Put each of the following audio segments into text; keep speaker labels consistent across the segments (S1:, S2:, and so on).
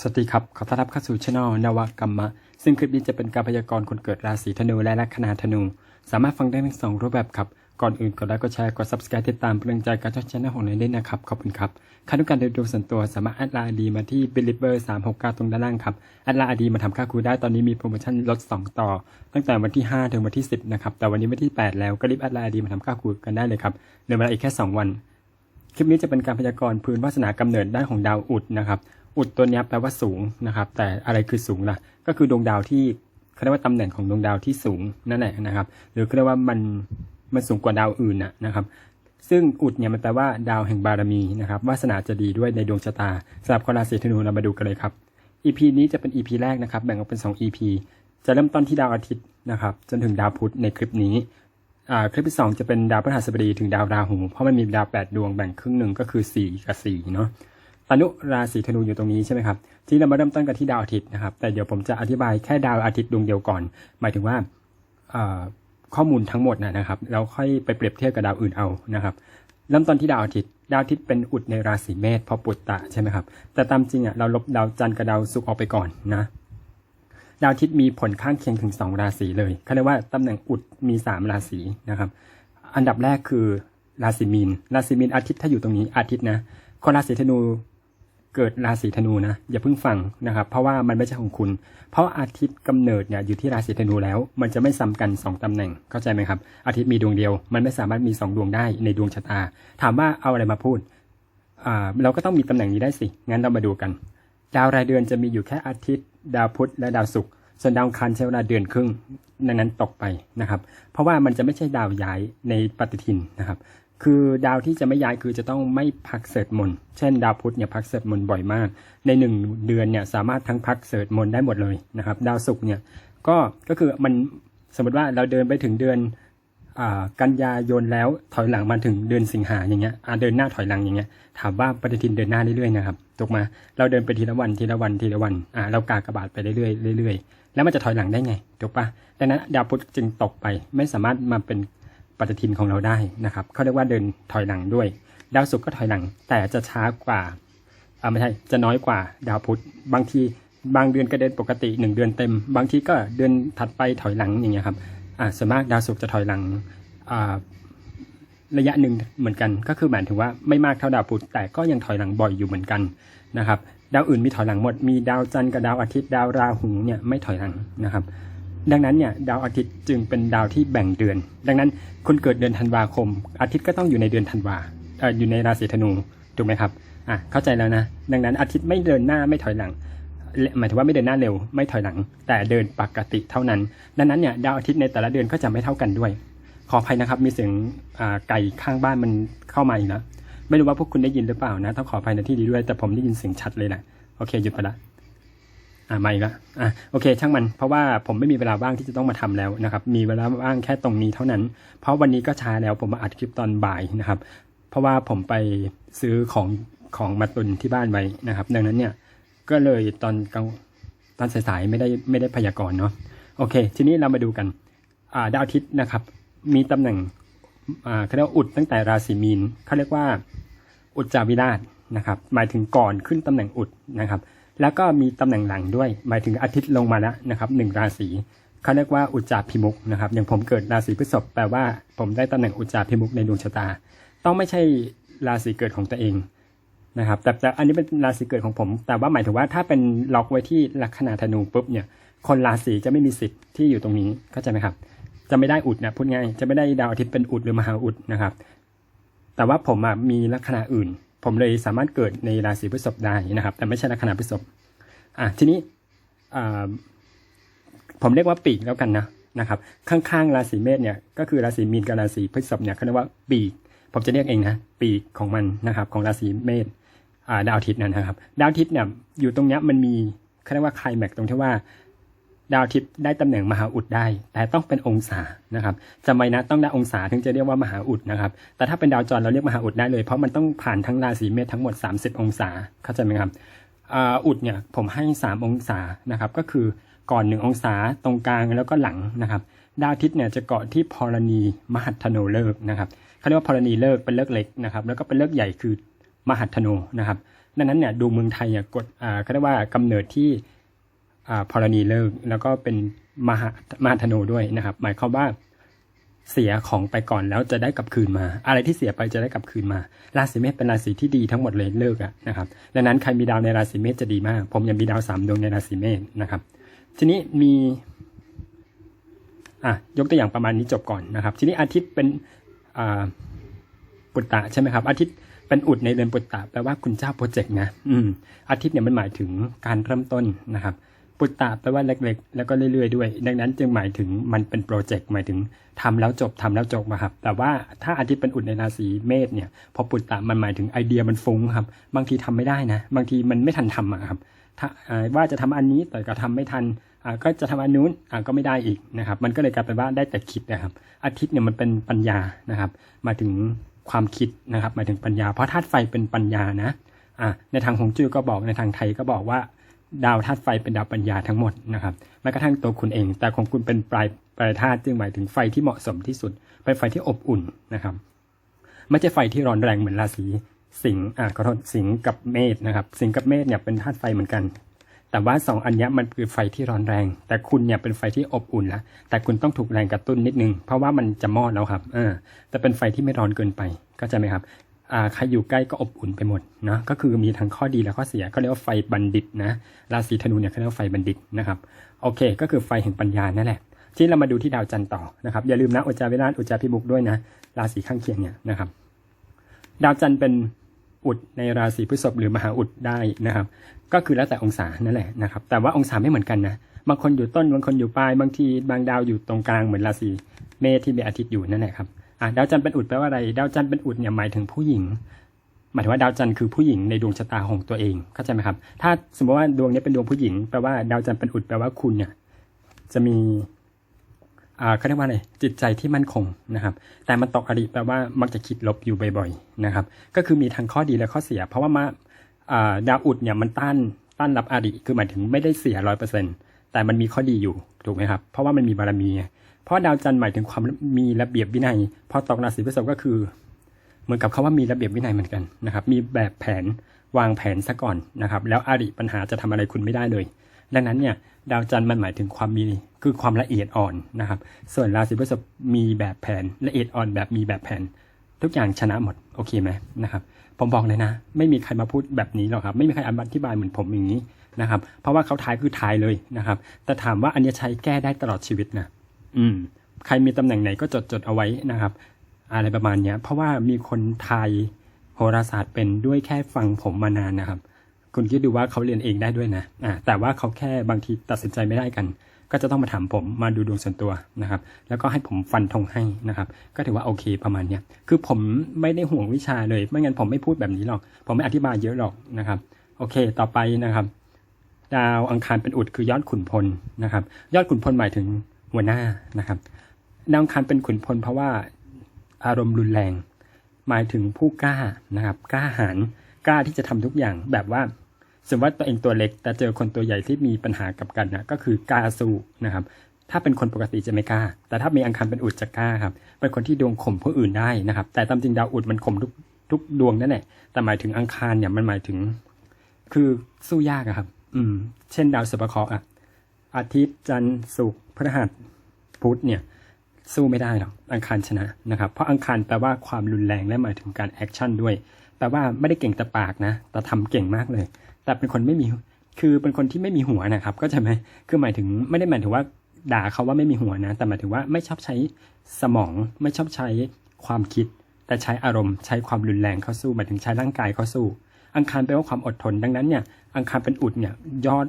S1: สวัสดีครับ ขอต้อนรับเข้าสู่ช่องนวกรรมะ ซึ่งคลิปนี้จะเป็นการพยากรณ์คนเกิดราศีธนูและลัคนาธนู สามารถฟังได้ทั้งสองรูปแบบครับ ก่อนอื่นกดไลค์กดแชร์กด subscribe ติดตามเป็นกำลังใจการช่องช่องของเราด้วยนะครับ ขอบคุณครับค่าต้องการดูส่วนตัวสามารถแอดไลน์ดีมาที่ believer 369ตรงด้านล่างครับ แอดไลน์ดีมาทำค่าครูได้ตอนนี้มีโปรโมชั่นลด 2 ต่อ ตั้งแต่วันที่ 5 ถึงวันที่ 10 นะครับ แต่วันนี้วันที่ 8 แล้วก็รีบแอดไลน์ดีมาทำค่าครูกันได้เลยครับเหลือเวลาอีกแค่ 2 วัน คลิปนี้จะเป็นการพยากรณ์พื้นวาสนากำเนิดด้านของดาวอุดนะครับ อุดตัวนี้แปลว่าสูงนะครับ แต่อะไรคือสูงล่ะ ก็คือดวงดาวที่เขาเรียกว่าตำแหน่งของดวงดาวที่สูงนั่นแหละนะครับ หรือเขาเรียกว่ามันมันสูงกว่าดาวอื่นนะนะครับ ซึ่งอุดเนี่ยมันแปลว่าดาวแห่งบารมีนะครับวาสนาจะดีด้วยในดวงชะตาสำหรับคนราศีธนูเรามาดูกันเลยครับ EP นี้จะเป็น EP แรกนะครับ แบ่งออกเป็น 2 EP จะเริ่มต้นที่ดาวอาทิตย์นะครับ จนถึงดาวพุธในคลิปนี้อ่าคลิปที่สองจะเป็นดาวพฤหัสบดีถึงดาวราหู เพราะมันมีดาวแปดดวงแบ่งครึ่งหนึ่งก็คือสี่กับสี่เนาะ ตานุราศีธนูอยู่ตรงนี้ใช่ไหมครับที่เรามาเริ่มต้นกันที่ดาวอาทิตย์นะครับ แต่เดี๋ยวผมจะอธิบายแค่ดาวอาทิตย์ดวงเดียวก่อน หมายถึงว่าข้อมูลทั้งหมดนะนะครับแล้วค่อยไปเปรียบเทียบกับดาวอื่นเอานะครับ เริ่มต้นที่ดาวอาทิตย์ดาวอาทิตย์เป็นอุดในราศีเมษเพราะปุตตะใช่ไหมครับ แต่ตามจริงอะเราลบดาวจันทร์กับดาวศุกร์ออกไปก่อนนะดาวอาทิตย์มีผลข้างเคียงถึง 2 ราศีเลยเขาเรียกว่าตำแหน่งอุดมี 3 ราศีนะครับ อันดับแรกคือราศีมีน ราศีมีนอาทิตย์ถ้าอยู่ตรงนี้อาทิตย์นะคนราศีธนู เกิดราศีธนูนะอย่าเพิ่งฟังนะครับ เพราะว่ามันไม่ใช่ของคุณ เพราะอาทิตย์กำเนิดเนี่ยอยู่ที่ราศีธนูแล้ว มันจะไม่ซ้ำกัน 2ตำแหน่งเข้าใจไหมครับ อาทิตย์มีดวงเดียว มันไม่สามารถมี 2 ดวงได้ในดวงชะตา ถามว่าเอาอะไรมาพูดอ่าเราก็ต้องมีตำแหน่งนี้ได้สิ งั้นเรามาดูกัน ดาวรายเดือนจะมีอยู่แค่อาทิตย์ ดาวพุธและดาวศุกร์ ส่วนดาวอังคารใช้เวลาเดือนครึ่งดังนั้นตกไปนะครับ เพราะว่ามันจะไม่ใช่ดาวย้ายในปฏิทินนะครับ คือดาวที่จะไม่ย้ายคือจะต้องไม่พักเสดมนต์เช่น ดาวพุธเนี่ยพักเสดมนต์บ่อยมาก ในหนึ่งเดือนเนี่ยสามารถทั้งพักเสดมนต์ได้หมดเลยนะครับ ดาวศุกร์เนี่ยก็ก็คือมันสมมติว่าเราเดินไปถึงเดือนอกันยายนแล้วถอยหลังมาถึงเดือนสิงหาอย่างเงี้ยเดินหน้าถอยหลังอย่างเงี้ยถามว่าปฏิทินเดินหน้าเรื่อยๆนะครับถูกไหมาเราเดินไปทีละวันทีละวันทีละวันอ่าเรากากระบาดไปเรื่อยๆเรื่อยๆแล้วมันจะถอยหลังได้ไงถูกปะดังนั้นดาวพุธจึงตกไปไม่สามารถมาเป็น ปฏิทินของเราได้นะครับเขาเรียกว่าเดินถอยหลังด้วย ดาวศุกร์ก็ถอยหลัง แต่จะช้ากว่าอ่าไม่ใช่จะน้อยกว่าดาวพุธบางทีบางเดือนก็เดินปกติหนึ่งเดือนเต็ม บางทีก็เดือนถัดไปถอยหลังอย่างเงี้ยครับอ่าส่วนมากดาวศุกร์จะถอยหลังอ่าระยะหนึ่งเหมือนกันก็คือหมายถึงว่าไม่มากเท่าดาวพุธแต่ก็ยังถอยหลังบ่อยอยู่เหมือนกันนะครับดาวอื่นมีถอยหลังหมดมีดาวจันทร์กับดาวอาทิตย์ดาวราหูเนี่ยไม่ถอยหลังนะครับ ดังนั้นเนี่ยดาวอาทิตย์จึงเป็นดาวที่แบ่งเดือน ดังนั้นคนเกิดเดือนธันวาคม อาทิตย์ก็ต้องอยู่ในเดือนธันวาออยู่ในราศีธนูถูกไหมครับอะเข้าใจแล้วนะ ดังนั้นอาทิตย์ไม่เดินหน้าไม่ถอยหลังหมายถึงว่าไม่เดินหน้าเร็วไม่ถอยหลัง แต่เดินปกติเท่านั้น ดังนั้นเนี่ยดาวอาทิตย์ในแต่ละเดือนก็จะไม่เท่ากันด้วย ขออภัยนะครับมีเสียงไก่ข้างบ้านมันเข้ามาอีกแล้วไม่รู้ว่าพวกคุณได้ยินหรือเปล่านะต้องขออภัยในที่นี้ด้วย แต่ผมได้ยินเสียงชัดเลยนะโอเคหยุดไปละ อ่ามาอีกละอะโอเค ช่างมันเพราะว่าผมไม่มีเวลาว่างที่จะต้องมาทำแล้วนะครับ มีเวลาว่างแค่ตรงนี้เท่านั้น เพราะวันนี้ก็ช้าแล้วผมมาอัดคลิปตอนบ่ายนะครับ เพราะว่าผมไปซื้อของของมาตุนที่บ้านไว้นะครับ ดังนั้นเนี่ยก็เลยตอนกลางตอนสายๆไม่ได้ไม่ได้พยากรณ์เนาะโอเค ทีนี้เรามาดูกันอ่าดาวอาทิตย์นะครับ มีตำแหน่งอ่าเขาเรียกว่าอุดตั้งแต่ราศีมีนเขาเรียกว่าอุจจาวิราชนะครับ หมายถึงก่อนขึ้นตำแหน่งอุดนะครับ แล้วก็มีตำแหน่งหลังด้วย หมายถึงอาทิตย์ลงมาแล้วนะครับหนึ่งราศีเขาเรียกว่าอุจจาพิมุกนะครับอย่างผมเกิดราศีพฤษภแปลว่าผมได้ตำแหน่งอุจจาพิมุกในดวงชะตา ต้องไม่ใช่ราศีเกิดของตัวเองนะครับแต่แต่อันนี้เป็นราศีเกิดของผม แต่ว่าหมายถึงว่าถ้าเป็นล็อกไว้ที่ลัคนาธนูปุ๊บเนี่ยคนราศีจะไม่มีสิทธิ์ที่อยู่ตรงนี้เข้าใจไหมครับ จะไม่ได้อุดนะพูดง่ายจะไม่ได้ดาวอาทิตย์เป็นอุดหรือมหาอุดนะครับ แต่ว่าผมมีลัคนาอื่น ผมเลยสามารถเกิดในราศีพฤษภได้นะครับ แต่ไม่ใช่ลัคนาพฤษภอะทีนี้ผมเรียกว่าปีกแล้วกันนะนะครับข้างๆราศีเมษเนี่ยก็คือราศีมีนกับราศีพฤษภเนี่ยเขาเรียกว่าปีก ผมจะเรียกเองนะปีกของมันนะครับของราศีเมษอ่าดาวอาทิตย์นั่นนะครับ ดาวอาทิตย์เนี่ยอยู่ตรงนี้มันมีเขาเรียกว่าไคลแม็กซ์ตรงที่ว่า ดาวอาทิตย์ได้ตำแหน่งมหาอุดได้ แต่ต้องเป็นองศานะครับจำไว้นะต้องได้องศาถึงจะเรียกว่ามหาอุดนะครับ แต่ถ้าเป็นดาวจรเราเรียกมหาอุดได้เลย เพราะมันต้องผ่านทั้งราศีเมษทั้งหมด 30 องศาเข้าใจไหมครับอุดเนี่ยผมให้ 3 องศานะครับก็คือก่อน 1 องศาตรงกลางแล้วก็หลังนะครับ ดาวอาทิตย์เนี่ยจะเกาะที่พรณีมหัทโนเลิกนะครับเขาเรียกว่าพรณีเลิกเป็นเลิกเล็กนะครับแล้วก็เป็นเลิกใหญ่คือมหัทโนนะครับดังนั้นเนี่ยดูเมืองไทยอะกฎอ่าเขาเรียกว่ากำเนิดที่ พรณีเลิกแล้วก็เป็นมหามาธโนด้วยนะครับ หมายความว่าเสียของไปก่อนแล้วจะได้กลับคืนมา อะไรที่เสียไปจะได้กลับคืนมา ราศีเมษเป็นราศีที่ดีทั้งหมดเลยเลิกอะนะครับดังนั้นใครมีดาวในราศีเมษจะดีมาก ผมยังมีดาวสามดวงในราศีเมษนะครับ ทีนี้มีอะยกตัวอย่างประมาณนี้จบก่อนนะครับ ทีนี้อาทิตย์เป็นอ่าปุตตะใช่ไหมครับ อาทิตย์เป็นอุดในเรือนปุตตะแปลว่าคุณเจ้าโปรเจกต์นะอืมอาทิตย์เนี่ยมันหมายถึงการเริ่มต้นนะครับ ปุตตะแปลว่าเล็กๆ แล้วก็เรื่อยๆด้วย ดังนั้นจึงหมายถึงมันเป็นโปรเจกต์หมายถึงทำแล้วจบทำแล้วจบนะครับ แต่ว่าถ้าอาทิตย์เป็นอุดในราศีเมษเนี่ยพอปุตตะมันหมายถึงไอเดียมันฟุ้งครับ บางทีทำไม่ได้นะ บางทีมันไม่ทันทำครับถ้าว่าจะทำอันนี้แต่ก็ทำไม่ทันก็จะทำอันนู้นก็ไม่ได้อีกนะครับ มันก็เลยกลายเป็นว่าได้แต่คิดนะครับ อาทิตย์เนี่ยมันเป็นปัญญานะครับ มาถึงความคิดนะครับมาถึงปัญญา เพราะธาตุไฟเป็นปัญญานะในทางฮวงจุ้ยก็บอกในทางไทยก็บอกว่า ดาวธาตุไฟเป็นดาวปัญญาทั้งหมดนะครับแม้กระทั่งตัวคุณเอง แต่ของคุณเป็นปลายปลายธาตุจึงหมายถึงไฟที่เหมาะสมที่สุด เป็นไฟที่อบอุ่นนะครับ ไม่ใช่ไฟที่ร้อนแรงเหมือนราศีสิงห์อ่าขอโทษสิงห์กับเมษนะครับ สิงห์กับเมษเนี่ยเป็นธาตุไฟเหมือนกัน แต่ว่าสองอันนี้มันคือไฟที่ร้อนแรง แต่คุณเนี่ยเป็นไฟที่อบอุ่นละแต่คุณต้องถูกแรงกระตุ้นนิดนึง เพราะว่ามันจะมอดแล้วครับ เออแต่เป็นไฟที่ไม่ร้อนเกินไปเข้าใจไหมครับ ใครอยู่ใกล้ก็อบอุ่นไปหมดเนาะก็คือมีทั้งข้อดีและข้อเสียก็เรียกว่าไฟบัณฑิตนะราศีธนูเนี่ยเขาเรียกว่าไฟบัณฑิตนะครับโอเค ก็คือไฟแห่งปัญญานั่นแหละ ที่เรามาดูที่ดาวจันทร์ต่อนะครับอย่าลืมนะอุจจาวิราชอุจจาพิมุกด้วยนะราศีข้างเคียงเนี่ยนะครับดาวจันทร์เป็นอุดในราศีพฤษภหรือมหาอุดได้นะครับ ก็คือแล้วแต่องศานั่นแหละนะครับ แต่ว่าองศาไม่เหมือนกันนะบางคนอยู่ต้นบางคนอยู่ปลายบางทีบางดาวอยู่ตรงกลางเหมือนราศีเมษที่มีอาทิตย์อยู่นั่นแหละครับ อะดาวจันทร์เป็นอุดแปลว่าอะไร ดาวจันทร์เป็นอุดเนี่ยหมายถึงผู้หญิง หมายถึงว่าดาวจันทร์คือผู้หญิงในดวงชะตาของตัวเอง เข้าใจไหมครับ ถ้าสมมติว่าดวงนี้เป็นดวงผู้หญิงแปลว่าดาวจันทร์เป็นอุดแปลว่าคุณเนี่ยจะมีอ่าเขาเรียกว่าอะไรจิตใจที่มั่นคงนะครับ แต่มันตกอริแปลว่ามักจะคิดลบอยู่บ่อยๆนะครับ ก็คือมีทั้งข้อดีและข้อเสีย เพราะว่ามาอ่าดาวอุดเนี่ยมันต้านต้านรับอริคือหมายถึงไม่ได้เสียร้อยเปอร์เซ็นแต่มันมีข้อดีอยู่ถูกไหมครับ เพราะว่ามันมีบารมี เพราะดาวจันทร์หมายถึงความมีระเบียบวินัย พอตกราศีพฤษภก็คือ เหมือนกับคาว่ามีระเบียบวินัยเหมือนกันนะครับ มีแบบแผนวางแผนซะก่อนนะครับ แล้วอริปัญหาจะทำอะไรคุณไม่ได้เลย ดังนั้นเนี่ยดาวจันทร์มันหมายถึงความมีคือความละเอียดอ่อนนะครับ ส่วนราศีพฤษภมีแบบแผนละเอียดอ่อนแบบมีแบบแผน ทุกอย่างชนะหมดโอเคไหมนะครับ ผมบอกเลยนะ ไม่มีใครมาพูดแบบนี้หรอกครับ ไม่มีใครอธิบายเหมือนผมอย่างนี้นะครับ เพราะว่าเขาทายคือทายเลยนะครับ แต่ถามว่าอันเนี้ใช้แก้ได้ตลอดชีวิตนะ อืม ใครมีตำแหน่งไหนก็จดจดเอาไว้นะครับ อะไรประมาณเนี้ย เพราะว่ามีคนไทยโหราศาสตร์เป็นด้วยแค่ฟังผมมานานนะครับ คุณคิดดูว่าเขาเรียนเองได้ด้วยนะอ่าแต่ว่าเขาแค่บางทีตัดสินใจไม่ได้กัน ก็จะต้องมาถามผมมาดูดวงส่วนตัวนะครับ แล้วก็ให้ผมฟันธงให้นะครับ ก็ถือว่าโอเคประมาณเนี้ยคือผมไม่ได้ห่วงวิชาเลย ไม่งั้นผมไม่พูดแบบนี้หรอก ผมไม่อธิบายเยอะหรอกนะครับ โอเค ต่อไปนะครับดาวอังคารเป็นอุดคือยอดขุนพลนะครับ ยอดขุนพลหมายถึง หัวหน้านะครับดาวอังคารเป็นขุนพลเพราะว่าอารมณ์รุนแรง หมายถึงผู้กล้านะครับ กล้าหาญกล้าที่จะทำทุกอย่างแบบว่าสมมติว่าตัวเองตัวเล็ก แต่เจอคนตัวใหญ่ที่มีปัญหากับกันนะก็คือกล้าสู้นะครับ ถ้าเป็นคนปกติจะไม่กล้า แต่ถ้ามีอังคารเป็นอุดจะกล้าครับ เป็นคนที่ดวงข่มผู้อื่นได้นะครับ แต่ตามจริงดาวอุดมันข่มทุกทุกดวงนั่นแหละแต่หมายถึงอังคารเนี่ยมันหมายถึง คือสู้ยากอะครับ อืม เช่นดาวศุภเคราะห์อะอาทิตย์จันทร์ศุกร์ พฤหัสพุธเนี่ยสู้ไม่ได้หรอกอังคารชนะนะครับเพราะอังคารแปลว่าความรุนแรงและหมายถึงการแอคชั่นด้วยแปลว่าไม่ได้เก่งแต่ปากนะ แต่ทำเก่งมากเลย แต่เป็นคนไม่มีคือเป็นคนที่ไม่มีหัวนะครับ ก็จะไหมคือหมายถึงไม่ได้หมายถึงว่าด่าเขาว่าไม่มีหัวนะ แต่หมายถึงว่าไม่ชอบใช้สมองไม่ชอบใช้ความคิด แต่ใช้อารมณ์ใช้ความรุนแรงเข้าสู้หมายถึงใช้ร่างกายเข้าสู้ อังคารแปลว่าความอดทนดังนั้นเนี่ยอังคารเป็นอุดเนี่ยยอด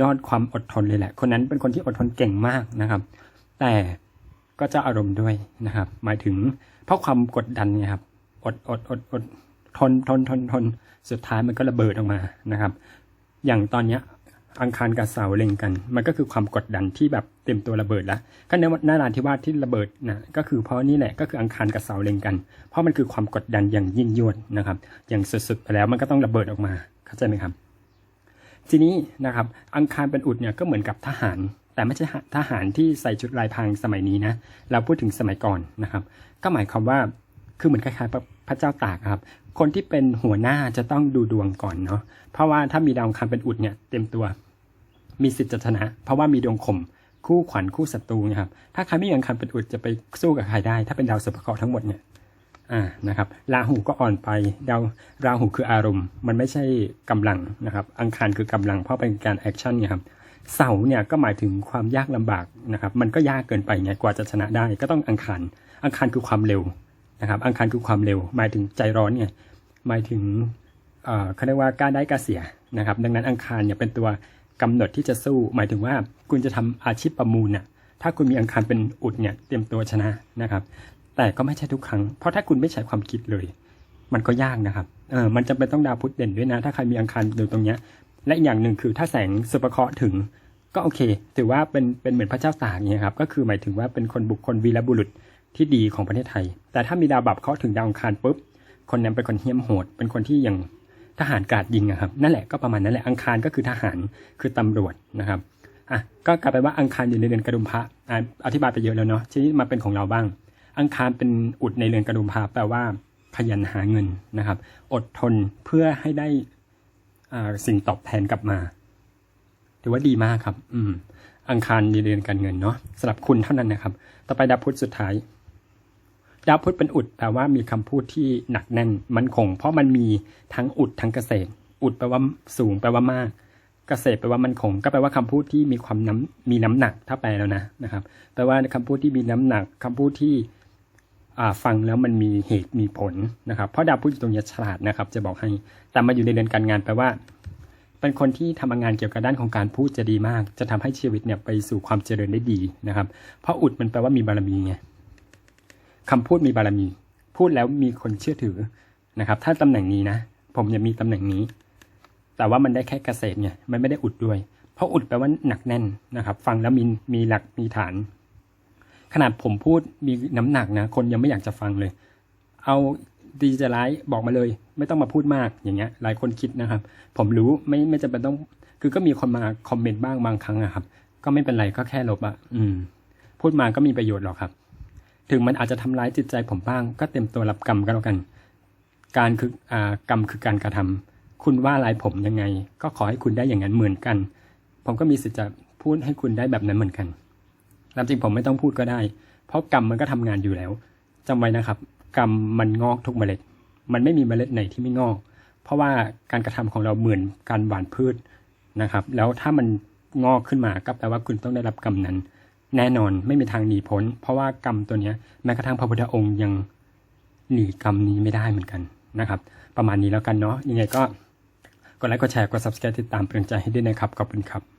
S1: ยอดความอดทนเลยแหละ คนนั้นเป็นคนที่อดทนเก่งมากนะครับ แต่ก็เจะอารมณ์ด้วยนะครับ หมายถึงเพราะความกดดันไงครับ อดอดอดอดทนทนทนทนสุดท้ายมันก็ระเบิดออกมานะครับ อย่างตอนเนี้ยอังคารกับเสาเล็งกัน มันก็คือความกดดันที่แบบเต็มตัวระเบิดแล้วก็ในนาลานที่ว่าที่ระเบิดนะก็คือเพราะนี่แหละก็คืออังคารกับเสาเล็งกัน เพราะมันคือความกดดันอย่างยิ่งยวดนะครับ อย่างสุดๆไปแล้วมันก็ต้องระเบิดออกมาเข้าใจไหมครับ ทีนี้นะครับอังคารเป็นอุดเนี่ยก็เหมือนกับทหาร แต่ไม่ใช่ทหารที่ใส่ชุดลายพรางสมัยนี้นะเราพูดถึงสมัยก่อนนะครับ ก็หมายความว่าคือเหมือนคล้ายๆพระเจ้าตากครับ คนที่เป็นหัวหน้าจะต้องดูดวงก่อนเนาะเพราะว่าถ้ามีดาวอังคารเป็นอุดเนี่ยเต็มตัวมีสิทธิ์จะชนะ เพราะว่ามีดวงข่มคู่ขวัญคู่ศัตรูนะครับถ้าใครไม่มีอังคารเป็นอุดจะไปสู้กับใครได้ ถ้าเป็นดาวสุภเคราะห์ทั้งหมดเนี่ย อ่านะครับราหูก็อ่อนไปดาวราหูคืออารมณ์ มันไม่ใช่กำลังนะครับ อังคารคือกำลังเพราะเป็นการแอคชั่นเนี่ยครับเสาเนี่ยก็หมายถึงความยากลำบากนะครับ มันก็ยากเกินไปไงกว่าจะชนะได้ ก็ต้องอังคาร อังคารคือความเร็วนะครับ อังคารคือความเร็ว หมายถึงใจร้อนไงหมายถึงเอ่อเขาเรียกว่ากล้าได้กล้าเสียนะครับ ดังนั้นอังคารเนี่ยเป็นตัวกำหนดที่จะสู้ หมายถึงว่าคุณจะทำอาชีพประมูลน่ะถ้าคุณมีอังคารเป็นอุดเนี่ยเตรียมตัวชนะนะครับ แต่ก็ไม่ใช่ทุกครั้ง เพราะถ้าคุณไม่ใช้ความคิดเลย มันก็ยากนะครับ เออ มันจะเป็นต้องดาวพุธเด่นด้วยนะ ถ้าใครมีอังคารอยู่ตรงเนี้ย และอีกอย่างหนึ่งคือถ้าแสงสุปเคราะห์ถึง ก็โอเค ถือว่าเป็นเป็นเหมือนพระเจ้าตากเนี่ยครับ ก็คือหมายถึงว่าเป็นคนบุคคลวีรบุรุษที่ดีของประเทศไทย แต่ถ้ามีดาวบับเคราะห์ถึงดาวอังคารปุ๊บ คนนั้นเป็นคนเหี้ยมโหด เป็นคนที่อยังทหารกาดยิงอะครับ นั่นแหละก็ประมาณนั้นแหละ อังคารก็คือทหาร คือตำรวจนะครับอะก็กลายไปนว่าอังคารอยู่ในเรือนกระดุมพระอะอธิบายไปเยอะแล้วเนาะ ทีนี้มาเป็นของเราบ้าง อังคารเป็นอุดในเรือนกระดุมพระแปลว่า ขยันหาเงินนะครับ อดทนเพื่อให้ได้สิ่งตอบแทนกลับมาถือว่าดีมากครับ อืม อังคารในเรือนการเงินเนาะสำหรับคุณเท่านั้นนะครับ ต่อไปดาวพุธสุดท้ายดาวพุธเป็นอุดแปลว่ามีคำพูดที่หนักแน่นมั่นคง เพราะมันมีทั้งอุดทั้งเกษตร อุดแปลว่าสูงแปลว่ามากเกษตรแปลว่ามันคงก็แปลว่าคำพูดที่มีความน้ำมีน้ำหนักถ้าแปลแล้วนะนะครับแปลว่าคำพูดที่มีน้ำหนักคำพูดที่ ฟังแล้วมันมีเหตุมีผลนะครับ เพราะดาวพุธอยู่ตรงนี้ฉลาดนะครับ จะบอกให้ แต่มาอยู่ในเรือนการงานแปลว่า เป็นคนที่ทำงานเกี่ยวกับด้านของการพูดจะดีมาก จะทำให้ชีวิตเนี่ยไปสู่ความเจริญได้ดีนะครับ เพราะอุดมันแปลว่ามีบารมีไงคำพูดมีบารมี พูดแล้วมีคนเชื่อถือนะครับ ถ้าตำแหน่งนี้นะ ผมจะมีตำแหน่งนี้ แต่ว่ามันได้แค่เกษตรไงมันไม่ได้อุดด้วย เพราะอุดแปลว่าหนักแน่นนะครับ ฟังแล้วมีมีหลักมีฐาน ขนาดผมพูดมีน้ำหนักนะ คนยังไม่อยากจะฟังเลย เอาดีจะร้ายบอกมาเลย ไม่ต้องมาพูดมากอย่างเงี้ย หลายคนคิดนะครับ ผมรู้ไม่ไม่จำเป็นต้อง คือก็มีคนมาคอมเมนต์บ้างบางครั้งอะครับ ก็ไม่เป็นไรก็แค่ลบอะอืม พูดมาก็มีประโยชน์หรอกครับ ถึงมันอาจจะทำร้ายจิตใจผมบ้าง ก็เต็มตัวรับกรรมก็แล้วกัน การคืออ่ากรรมคือการกระทำคุณว่าอะไรผมยังไง ก็ขอให้คุณได้อย่างนั้นเหมือนกัน ผมก็มีสิทธิ์จะพูดให้คุณได้แบบนั้นเหมือนกัน ตามจริงผมไม่ต้องพูดก็ได้ เพราะกรรมมันก็ทำงานอยู่แล้วจำไว้นะครับ กรรมมันงอกทุกเมล็ด มันไม่มีเมล็ดไหนที่ไม่งอก เพราะว่าการกระทำของเราเหมือนการหว่านพืชนะครับ แล้วถ้ามันงอกขึ้นมาก็แปลว่าคุณต้องได้รับกรรมนั้น แน่นอนไม่มีทางหนีพ้น เพราะว่ากรรมตัวนี้แม้กระทั่งพระพุทธองค์ยังหนีกรรมนี้ไม่ได้เหมือนกันนะครับ ประมาณนี้แล้วกันเนาะยังไงก็กดไลค์กดแชร์กด subscribe ติดตามเป็นใจให้ด้วยนะครับขอบคุณครับ